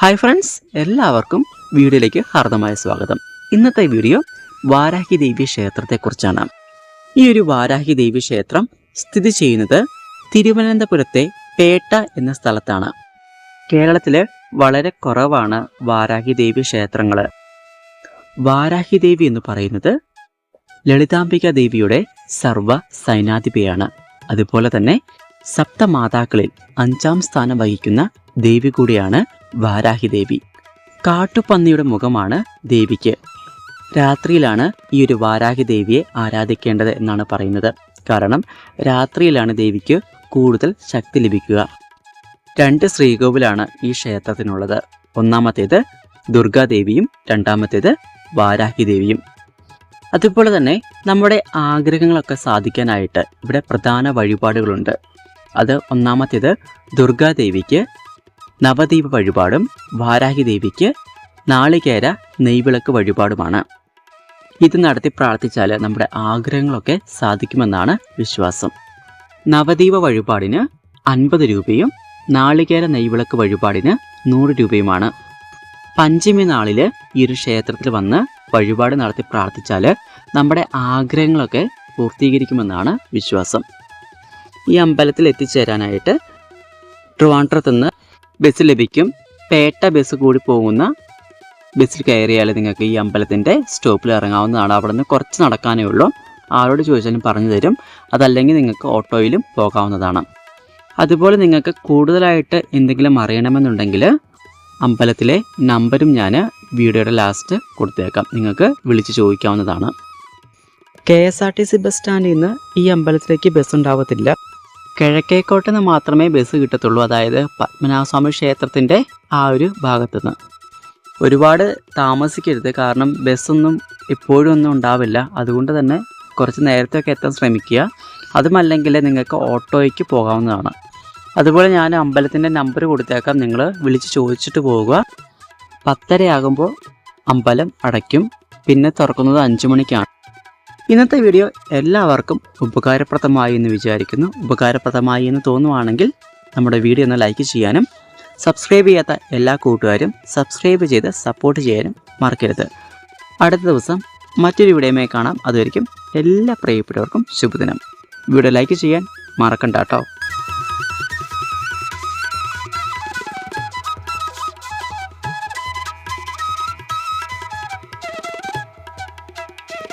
Hi friends എല്ലാവർക്കും വീഡിയോയിലേക്ക് ഹാർദമായ സ്വാഗതം. ഇന്നത്തെ വീഡിയോ വാരാഹി ദേവി ക്ഷേത്രത്തെക്കുറിച്ചാണ്. ഈ ഒരു വാരാഹി ദേവി ക്ഷേത്രം സ്ഥിതി ചെയ്യുന്നത് തിരുവനന്തപുരത്തെ പേട്ട എന്ന സ്ഥലത്താണ്. കേരളത്തിൽ വളരെ കുറവാണ് വാരാഹി ദേവി ക്ഷേത്രങ്ങൾ വാരാഹി ദേവി എന്ന് പറയുന്നത് ലളിതാംബിക ദേവിയുടെ സർവ സൈനാധിപയാണ്. അതുപോലെ തന്നെ സപ്തമാതാക്കളിൽ അഞ്ചാം സ്ഥാനം വഹിക്കുന്ന ദേവി കൂടിയാണ് വാരാഹി ദേവി. കാട്ടുപന്നിയുടെ മുഖമാണ് ദേവിക്ക്. രാത്രിയിലാണ് ഈ ഒരു വാരാഹി ദേവിയെ ആരാധിക്കേണ്ടത് എന്നാണ് പറയുന്നത്. കാരണം രാത്രിയിലാണ് ദേവിക്ക് കൂടുതൽ ശക്തി ലഭിക്കുക. രണ്ട് ശ്രീകോവിലാണ് ഈ ക്ഷേത്രത്തിനുള്ളത്. ഒന്നാമത്തേത് ദുർഗാദേവിയും രണ്ടാമത്തേത് വാരാഹി ദേവിയും. അതുപോലെ തന്നെ നമ്മുടെ ആഗ്രഹങ്ങളൊക്കെ സാധിക്കാനായിട്ട് ഇവിടെ പ്രധാന വഴിപാടുകളുണ്ട്. അത് ഒന്നാമത്തേത് ദുർഗാദേവിക്ക് നവദീപ വഴിപാടും വാരാഹി ദേവിക്ക് നാളികേര നെയ്വിളക്ക് വഴിപാടുമാണ്. ഇത് നടത്തി പ്രാർത്ഥിച്ചാൽ നമ്മുടെ ആഗ്രഹങ്ങളൊക്കെ സാധിക്കുമെന്നാണ് വിശ്വാസം. നവദീപ വഴിപാടിന് അൻപത് രൂപയും നാളികേര നെയ്വിളക്ക് വഴിപാടിന് നൂറ് രൂപയുമാണ്. പഞ്ചമി നാളിൽ ഈ ഒരു ക്ഷേത്രത്തിൽ വന്ന് വഴിപാട് നടത്തി പ്രാർത്ഥിച്ചാൽ നമ്മുടെ ആഗ്രഹങ്ങളൊക്കെ പൂർത്തീകരിക്കുമെന്നാണ് വിശ്വാസം. ഈ അമ്പലത്തിൽ എത്തിച്ചേരാനായിട്ട് ട്രിവാൻഡ്രത്ത് നിന്ന് ബസ് ലഭിക്കും. പേട്ട ബസ് കൂടി പോകുന്ന ബസ്സിൽ കയറിയാൽ നിങ്ങൾക്ക് ഈ അമ്പലത്തിന്റെ സ്റ്റോപ്പിൽ ഇറങ്ങാവുന്നതാണ്. അവിടെ നിന്ന് കുറച്ച് നടക്കാനേ ഉള്ളൂ. ആരോട് ചോദിച്ചാലും പറഞ്ഞു തരും. അതല്ലെങ്കിൽ നിങ്ങൾക്ക് ഓട്ടോയിലും പോകാവുന്നതാണ്. അതുപോലെ നിങ്ങൾക്ക് കൂടുതലായിട്ട് എന്തെങ്കിലും അറിയണമെന്നുണ്ടെങ്കിൽ അമ്പലത്തിലെ നമ്പരും ഞാൻ വീഡിയോയുടെ ലാസ്റ്റ് കൊടുത്തേക്കാം. നിങ്ങൾക്ക് വിളിച്ച് ചോദിക്കാവുന്നതാണ്. K S R T C bus സ്റ്റാൻഡിൽ നിന്ന് ഈ അമ്പലത്തിലേക്ക് ബസ് ഉണ്ടാവത്തില്ല. കിഴക്കേക്കോട്ട് നിന്ന് മാത്രമേ ബസ് കിട്ടത്തുള്ളൂ. അതായത് പത്മനാഭസ്വാമി ക്ഷേത്രത്തിന്റെ ആ ഒരു ഭാഗത്തുനിന്ന്. ഒരുപാട് താമസിക്കരുത്. കാരണം ബസ്സൊന്നും ഇപ്പോഴും ഒന്നും ഉണ്ടാവില്ല. അതുകൊണ്ട് തന്നെ കുറച്ച് നേരത്തെയൊക്കെ എത്താൻ ശ്രമിക്കുക. അതുമല്ലെങ്കിൽ നിങ്ങൾക്ക് ഓട്ടോയ്ക്ക് പോകാവുന്നതാണ്. അതുപോലെ ഞാൻ അമ്പലത്തിന്റെ നമ്പർ കൊടുത്തേക്കാം. നിങ്ങൾ വിളിച്ച് ചോദിച്ചിട്ട് പോവുക. പത്തരയാകുമ്പോൾ അമ്പലം അടയ്ക്കും. പിന്നെ തുറക്കുന്നത് അഞ്ച് മണിക്കാണ് ഇന്നത്തെ വീഡിയോ എല്ലാവർക്കും ഉപകാരപ്രദമായി എന്ന് വിചാരിക്കുന്നു. ഉപകാരപ്രദമായി എന്ന് തോന്നുവാണെങ്കിൽ നമ്മുടെ വീഡിയോ ഒന്ന് ലൈക്ക് ചെയ്യാനും സബ്സ്ക്രൈബ് ചെയ്യാത്ത എല്ലാ കൂട്ടുകാരും സബ്സ്ക്രൈബ് ചെയ്ത് സപ്പോർട്ട് ചെയ്യാനും മറക്കരുത്. അടുത്ത ദിവസം മറ്റൊരു വീഡിയോയുമായി കാണാം. അതുവരിക്കും എല്ലാ പ്രിയപ്പെട്ടവർക്കും ശുഭദിനം. വീഡിയോ ലൈക്ക് ചെയ്യാൻ മറക്കണ്ട കേട്ടോ.